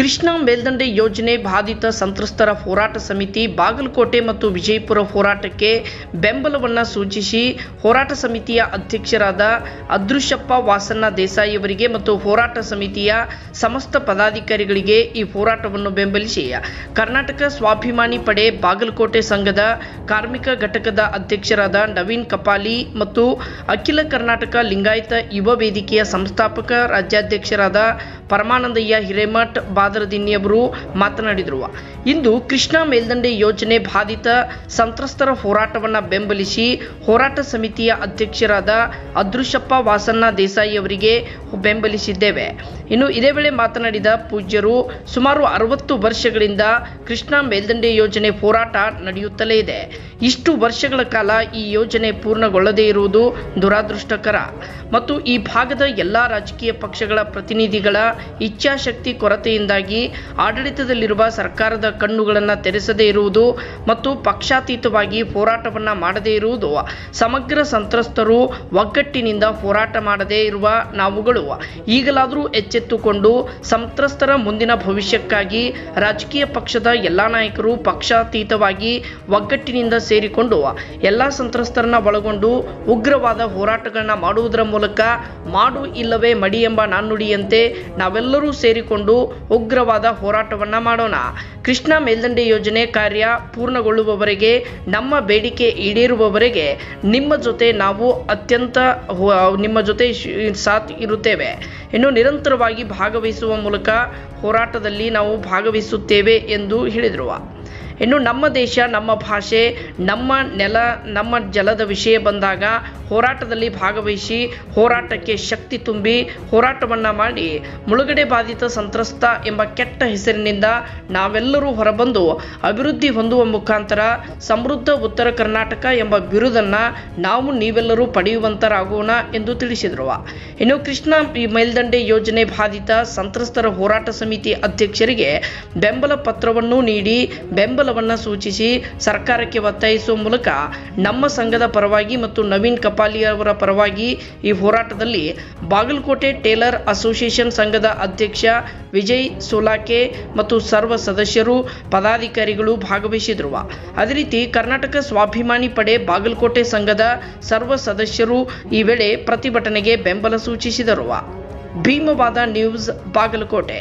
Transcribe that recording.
ಕೃಷ್ಣಾ ಮೇಲ್ದಂಡೆ ಯೋಜನೆ ಬಾಧಿತ ಸಂತ್ರಸ್ತರ ಹೋರಾಟ ಸಮಿತಿ ಬಾಗಲಕೋಟೆ ಮತ್ತು ವಿಜಯಪುರ ಹೋರಾಟಕ್ಕೆ ಬೆಂಬಲವನ್ನು ಸೂಚಿಸಿ ಹೋರಾಟ ಸಮಿತಿಯ ಅಧ್ಯಕ್ಷರಾದ ಅದೃಶ್ಯಪ್ಪ ವಾಸಣ್ಣ ದೇಸಾಯಿಯವರಿಗೆ ಮತ್ತು ಹೋರಾಟ ಸಮಿತಿಯ ಸಮಸ್ತ ಪದಾಧಿಕಾರಿಗಳಿಗೆ ಈ ಹೋರಾಟವನ್ನು ಬೆಂಬಲಿಸಿ ಕರ್ನಾಟಕ ಸ್ವಾಭಿಮಾನಿ ಪಡೆ ಬಾಗಲಕೋಟೆ ಸಂಘದ ಕಾರ್ಮಿಕ ಘಟಕದ ಅಧ್ಯಕ್ಷರಾದ ನವೀನ್ ಕಪಾಲಿ ಮತ್ತು ಅಖಿಲ ಕರ್ನಾಟಕ ಲಿಂಗಾಯತ ಯುವ ವೇದಿಕೆಯ ಸಂಸ್ಥಾಪಕ ರಾಜ್ಯಾಧ್ಯಕ್ಷರಾದ ಪರಮಾನಂದಯ್ಯ ಹಿರೇಮಠ್ ಅವರು ಮಾತನಾಡಿದರು. ಇಂದು ಕೃಷ್ಣಾ ಮೇಲ್ದಂಡೆ ಯೋಜನೆ ಬಾಧಿತ ಸಂತ್ರಸ್ತರ ಹೋರಾಟವನ್ನು ಬೆಂಬಲಿಸಿ ಹೋರಾಟ ಸಮಿತಿಯ ಅಧ್ಯಕ್ಷರಾದ ಅದೃಶ್ಯಪ್ಪ ವಾಸಣ್ಣ ದೇಸಾಯಿ ಅವರಿಗೆ ಬೆಂಬಲಿಸಿದ್ದೇವೆ. ಇನ್ನು ಇದೇ ವೇಳೆ ಮಾತನಾಡಿದ ಪೂಜ್ಯರು, ಸುಮಾರು ಅರವತ್ತು ವರ್ಷಗಳಿಂದ ಕೃಷ್ಣಾ ಮೇಲ್ದಂಡೆ ಯೋಜನೆ ಹೋರಾಟ ನಡೆಯುತ್ತಲೇ ಇದೆ. ಇಷ್ಟು ವರ್ಷಗಳ ಕಾಲ ಈ ಯೋಜನೆ ಪೂರ್ಣಗೊಳ್ಳದೇ ಇರುವುದು ದುರಾದೃಷ್ಟಕರ. ಮತ್ತು ಈ ಭಾಗದ ಎಲ್ಲ ರಾಜಕೀಯ ಪಕ್ಷಗಳ ಪ್ರತಿನಿಧಿಗಳ ಇಚ್ಛಾಶಕ್ತಿ ಕೊರತೆಯಿಂದಾಗಿ ಆಡಳಿತದಲ್ಲಿರುವ ಸರ್ಕಾರದ ಕಣ್ಣುಗಳನ್ನು ತೆರೆಸದೇ ಇರುವುದು ಮತ್ತು ಪಕ್ಷಾತೀತವಾಗಿ ಹೋರಾಟವನ್ನು ಮಾಡದೇ ಇರುವುದು. ಸಮಗ್ರ ಸಂತ್ರಸ್ತರು ಒಗ್ಗಟ್ಟಿನಿಂದ ಹೋರಾಟ ಮಾಡದೇ ಇರುವ ನಾವುಗಳು. ಈಗಲಾದರೂ ಎಚ್ಚೆತ್ತುಕೊಂಡು ಸಂತ್ರಸ್ತರ ಮುಂದಿನ ಭವಿಷ್ಯಕ್ಕಾಗಿ ರಾಜಕೀಯ ಪಕ್ಷದ ಎಲ್ಲ ನಾಯಕರು ಪಕ್ಷಾತೀತವಾಗಿ ಒಗ್ಗಟ್ಟಿನಿಂದ ಸೇರಿಕೊಂಡು ಎಲ್ಲ ಸಂತ್ರಸ್ತರನ್ನ ಒಳಗೊಂಡು ಉಗ್ರವಾದ ಹೋರಾಟಗಳನ್ನ ಮಾಡುವುದರ ಮೂಲಕ ಮಾಡು ಇಲ್ಲವೇ ಮಡಿ ಎಂಬ ನಾಣ್ಣುಡಿಯಂತೆ ನಾವೆಲ್ಲರೂ ಸೇರಿಕೊಂಡು ಉಗ್ರವಾದ ಹೋರಾಟವನ್ನ ಮಾಡೋಣ. ಕೃಷ್ಣ ಮೇಲ್ದಂಡೆ ಯೋಜನೆ ಕಾರ್ಯ ಪೂರ್ಣಗೊಳ್ಳುವವರೆಗೆ, ನಮ್ಮ ಬೇಡಿಕೆ ಈಡೇರುವವರೆಗೆ ನಿಮ್ಮ ಜೊತೆ ನಾವು ಅತ್ಯಂತ ನಿಮ್ಮ ಜೊತೆ ಸಾಥ್ ಇರುತ್ತೇವೆ. ಇನ್ನು ನಿರಂತರವಾಗಿ ಭಾಗವಹಿಸುವ ಮೂಲಕ ಹೋರಾಟದಲ್ಲಿ ನಾವು ಭಾಗವಹಿಸುತ್ತೇವೆ ಎಂದು ಹೇಳಿದರು. ಇನ್ನು ನಮ್ಮ ದೇಶ, ನಮ್ಮ ಭಾಷೆ, ನಮ್ಮ ನೆಲ, ನಮ್ಮ ಜಲದ ವಿಷಯ ಬಂದಾಗ ಹೋರಾಟದಲ್ಲಿ ಭಾಗವಹಿಸಿ ಹೋರಾಟಕ್ಕೆ ಶಕ್ತಿ ತುಂಬಿ ಹೋರಾಟವನ್ನು ಮಾಡಿ ಮುಳುಗಡೆ ಬಾಧಿತ ಸಂತ್ರಸ್ತ ಎಂಬ ಕೆಟ್ಟ ಹೆಸರಿನಿಂದ ನಾವೆಲ್ಲರೂ ಹೊರಬಂದು ಅಭಿವೃದ್ಧಿ ಹೊಂದುವ ಮುಖಾಂತರ ಸಮೃದ್ಧ ಉತ್ತರ ಕರ್ನಾಟಕ ಎಂಬ ಬಿರುದನ್ನು ನಾವು ನೀವೆಲ್ಲರೂ ಪಡೆಯುವಂತರಾಗೋಣ ಎಂದು ತಿಳಿಸಿದರು. ಇನ್ನು ಕೃಷ್ಣ ಮೇಲ್ದಂಡೆ ಯೋಜನೆ ಬಾಧಿತ ಸಂತ್ರಸ್ತರ ಹೋರಾಟ ಸಮಿತಿ ಅಧ್ಯಕ್ಷರಿಗೆ ಬೆಂಬಲ ಪತ್ರವನ್ನು ನೀಡಿ ಬೆಂಬಲವನ್ನು ಸೂಚಿಸಿ ಸರ್ಕಾರಕ್ಕೆ ಒತ್ತಾಯಿಸುವ ಮೂಲಕ ನಮ್ಮ ಸಂಘದ ಪರವಾಗಿ ಮತ್ತು ನವೀನ್ ಕಪಾಲಿಯವರ ಪರವಾಗಿ ಈ ಹೋರಾಟದಲ್ಲಿ ಬಾಗಲಕೋಟೆ ಟೇಲರ್ ಅಸೋಸಿಯೇಷನ್ ಸಂಘದ ಅಧ್ಯಕ್ಷ ವಿಜಯ್ ಸೋಲಾಕೆ ಮತ್ತು ಸರ್ವ ಸದಸ್ಯರು, ಪದಾಧಿಕಾರಿಗಳು ಭಾಗವಹಿಸಿದರು. ಅದೇ ರೀತಿ ಕರ್ನಾಟಕ ಸ್ವಾಭಿಮಾನಿ ಪಡೆ ಬಾಗಲಕೋಟೆ ಸಂಘದ ಸರ್ವ ಸದಸ್ಯರು ಈ ವೇಳೆ ಪ್ರತಿಭಟನೆಗೆ ಬೆಂಬಲ ಸೂಚಿಸಿದರು. ಭೀಮವಾದ ನ್ಯೂಸ್, ಬಾಗಲಕೋಟೆ.